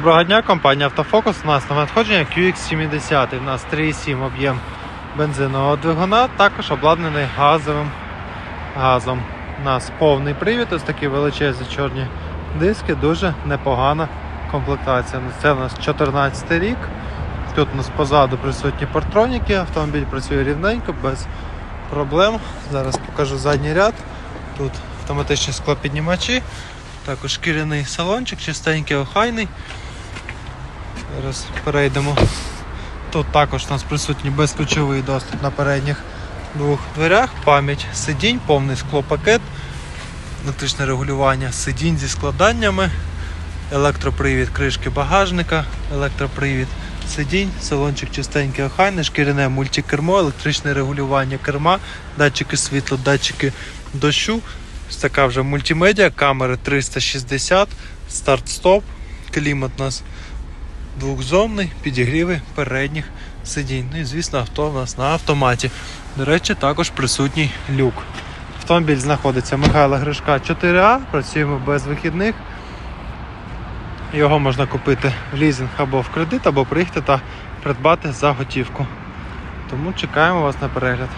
Доброго дня, компанія Автофокус. У нас на надходження QX70. У нас 3,7 об'єм бензинового двигуна, також обладнаний газовим газом. У нас повний привід, ось такі величезні чорні диски, дуже непогана комплектація. Це у нас 14 рік. Тут у нас позаду присутні портроніки, автомобіль працює рівненько, без проблем. Зараз покажу задній ряд. Тут автоматичні склопіднімачі, також шкіряний салончик, чистенький, охайний. Зараз перейдемо. Тут також у нас присутній безключовий доступ на передніх двох дверях, пам'ять сидінь, повний склопакет, електричне регулювання сидінь зі складаннями, електропривід кришки багажника, електропривід сидінь, салончик чистенький охайний, шкіряне мультикермо, електричне регулювання керма, датчики світла, датчики дощу. Ось така вже мультимедіа, камери 360, старт-стоп, клімат у нас двохзонний, підігріви передніх сидінь. Ну і звісно, авто у нас на автоматі. До речі, також присутній люк. Автомобіль знаходиться Михайла Гришка 4А, працюємо без вихідних. Його можна купити в лізинг або в кредит, або приїхати та придбати за готівку. Тому чекаємо вас на перегляд.